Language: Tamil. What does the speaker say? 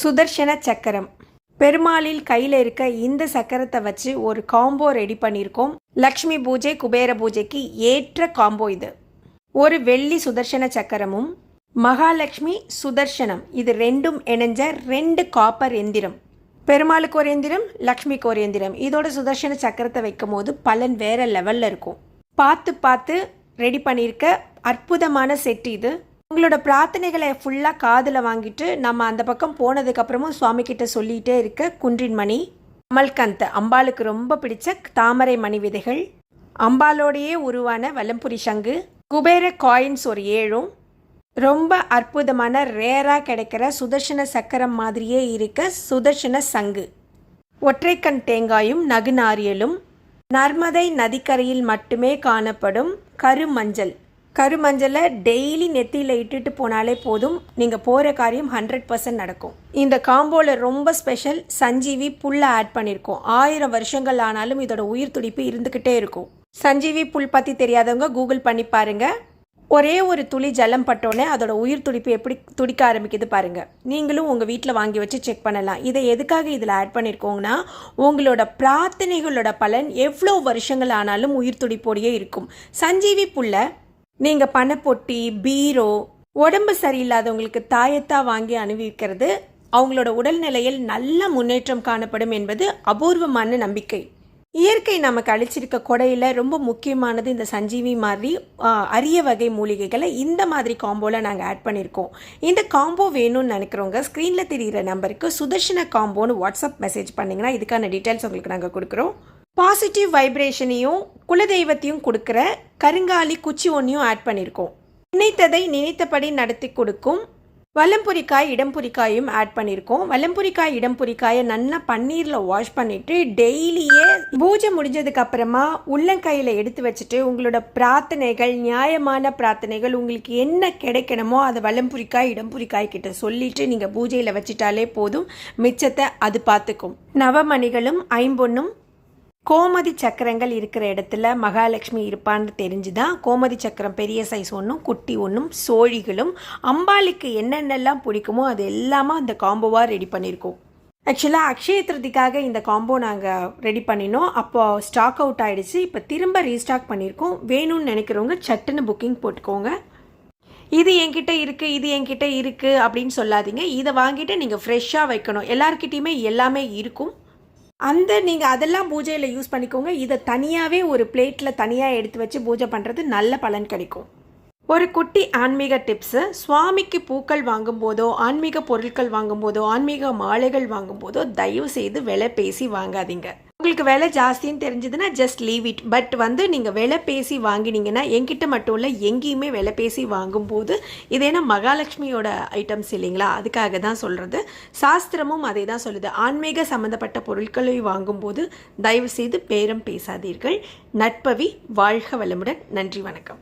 சுதர்ஷன சக்கரம். பெருமாளில் கையில் இருக்க இந்த சக்கரத்தை வச்சு ஒரு காம்போ ரெடி பண்ணியிருக்கோம். லக்ஷ்மி பூஜை குபேர பூஜைக்கு ஏற்ற காம்போ இது. ஒரு வெள்ளி சுதர்ஷன சக்கரமும் மகாலட்சுமி சுதர்ஷனம். இது ரெண்டும் இணைஞ்ச ரெண்டு காப்பர் எந்திரம். பெருமாளுக்கு ஒரு எந்திரம் லக்ஷ்மிக்கு ஒரு எந்திரம். இதோட சுதர்ஷன சக்கரத்தை வைக்கும் போது பலன் வேற லெவலில் இருக்கும். பார்த்து பார்த்து ரெடி பண்ணியிருக்க அற்புதமான செட் இது. உங்களோட பிரார்த்தனைகளை ஃபுல்லாக காதில் வாங்கிட்டு நம்ம அந்த பக்கம் போனதுக்கப்புறமும் சுவாமி கிட்ட சொல்லிகிட்டே இருக்க குன்றின்மணி அமல்கந்த் அம்பாளுக்கு ரொம்ப பிடிச்ச தாமரை மணி விதைகள் அம்பாலோடையே உருவான வலம்புரி சங்கு குபேர காயின்ஸ் ஒரு ஏழும் ரொம்ப அற்புதமான ரேராக கிடைக்கிற சுதர்ஷன சக்கரம் மாதிரியே இருக்க சுதர்ஷன சங்கு ஒற்றைக்கண் தேங்காயும் நகுநாரியலும் நர்மதை நதிக்கரையில் மட்டுமே காணப்படும் கருமஞ்சள். கருமஞ்சளை டெய்லி நெத்தியில் இட்டுட்டு போனாலே போதும். நீங்கள் போகிற காரியம் ஹண்ட்ரட் பர்சன்ட் நடக்கும். இந்த காம்போவில் ரொம்ப ஸ்பெஷல் சஞ்சீவி புல்லை ஆட் பண்ணியிருக்கோம் ஆயிரம் வருஷங்கள் ஆனாலும் இதோட உயிர் துடிப்பு இருந்துக்கிட்டே இருக்கும். சஞ்சீவி புல் பற்றி தெரியாதவங்க கூகுள் பண்ணி பாருங்கள் ஒரே ஒரு துளி ஜலம் பட்டோன்னே அதோட உயிர் துடிப்பு எப்படி துடிக்க ஆரம்பிக்குது பாருங்கள் நீங்களும் உங்கள் வீட்டில் வாங்கி வச்சு செக் பண்ணலாம். இதை எதுக்காக இதில் ஆட் பண்ணியிருக்கோங்கன்னா உங்களோட பிரார்த்தனைகளோட பலன் எவ்வளோ வருஷங்கள் ஆனாலும் உயிர் துடிப்போடையே இருக்கும். சஞ்சீவி புல்லை நீங்கள் பணப்பொட்டி பீரோ உடம்பு சரியில்லாதவங்களுக்கு தாயத்தா வாங்கி அணிவிக்கிறது அவங்களோட உடல்நிலையில் நல்ல முன்னேற்றம் காணப்படும் என்பது அபூர்வமான நம்பிக்கை. இயற்கை நமக்கு அழிச்சிருக்க கொடையில் ரொம்ப முக்கியமானது இந்த சஞ்சீவி மாதிரி அரிய வகை மூலிகைகளை இந்த மாதிரி காம்போவில் நாங்கள் ஆட் பண்ணியிருக்கோம் இந்த காம்போ வேணும்னு நினைக்கிறவங்க ஸ்க்ரீனில் தெரிகிற நம்பருக்கு சுதர்ஷன காம்போன்னு வாட்ஸ்அப் மெசேஜ் பண்ணிங்கன்னா இதுக்கான டீட்டெயில்ஸ் உங்களுக்கு நாங்கள் கொடுக்குறோம். பாசிட்டிவ் வைப்ரேஷனையும் குலதெய்வத்தையும் கொடுக்குற கருங்காலி குச்சி ஒன்றையும் ஆட் பண்ணியிருக்கோம் நினைத்ததை நினைத்தபடி நடத்தி கொடுக்கும் வலம்புரிக்காய் இடம்புரிக்காயும் ஆட் பண்ணியிருக்கோம் வலம்புரிக்காய் இடம்புரிக்காயை நல்லா பன்னீரில் வாஷ் பண்ணிவிட்டு டெய்லியே பூஜை முடிஞ்சதுக்கு அப்புறமா உள்ளங்கையில் எடுத்து வச்சுட்டு உங்களோட பிரார்த்தனைகள் நியாயமான பிரார்த்தனைகள் உங்களுக்கு என்ன கிடைக்கணுமோ அதை வலம்புரிக்காய் இடம்புரிக்காய் கிட்ட சொல்லிட்டு நீங்கள் பூஜையில் வச்சிட்டாலே போதும். மிச்சத்தை அது பார்த்துக்கும். நவமணிகளும் ஐம்பொன்னும் கோமதி சக்கரங்கள் இருக்கிற இடத்துல மகாலட்சுமி இருப்பான்னு தெரிஞ்சுதான் கோமதி சக்கரம் பெரிய சைஸ் ஒன்றும் குட்டி ஒன்றும் சோழிகளும் அம்பாளுக்கு என்னென்னலாம் பிடிக்குமோ அது எல்லாமே அந்த காம்போவாக ரெடி பண்ணியிருக்கோம் ஆக்சுவலாக அக்ஷய திருதிக்காக இந்த காம்போ நாங்கள் ரெடி பண்ணினோம். அப்போது ஸ்டாக் அவுட் ஆகிடுச்சு இப்போ திரும்ப ரீஸ்டாக் பண்ணியிருக்கோம் வேணும்னு நினைக்கிறவங்க சட்டுன்னு புக்கிங் போட்டுக்கோங்க. இது என்கிட்ட இருக்குது இது என்கிட்ட இருக்குது அப்படின்னு சொல்லாதீங்க. இதை வாங்கிட்டு நீங்கள் ஃப்ரெஷ்ஷாக வைக்கணும். எல்லாருக்கிட்டேயுமே எல்லாமே இருக்கும். அந்த நீங்கள் அதெல்லாம் பூஜையில் யூஸ் பண்ணிக்கோங்க. இதை தனியாகவே ஒரு பிளேட்டில் தனியாக எடுத்து வச்சு பூஜை பண்ணுறது நல்ல பலன் கிடைக்கும். ஒரு குட்டி ஆன்மீக டிப்ஸு சுவாமிக்கு பூக்கள் வாங்கும்போதோ ஆன்மீக பொருட்கள் வாங்கும்போதோ ஆன்மீக மாலைகள் வாங்கும்போதோ தயவு செய்து விலை பேசி வாங்காதீங்க. உங்களுக்கு விலை ஜாஸ்தின்னு தெரிஞ்சதுன்னா ஜஸ்ட் லீவ் இட் பட் வந்து நீங்கள் விலை பேசி வாங்கினீங்கன்னா எங்கிட்ட மட்டும் இல்லை எங்கேயுமே விலை பேசி வாங்கும்போது இது ஏன்னா மகாலட்சுமியோட ஐட்டம்ஸ் இல்லைங்களா? அதுக்காக தான் சொல்கிறது சாஸ்திரமும் அதை தான் சொல்லுது. ஆன்மீக சம்மந்தப்பட்ட பொருட்களை வாங்கும்போது தயவுசெய்து பேரம் பேசாதீர்கள். நட்பவி வாழ்க வளமுடன். நன்றி வணக்கம்.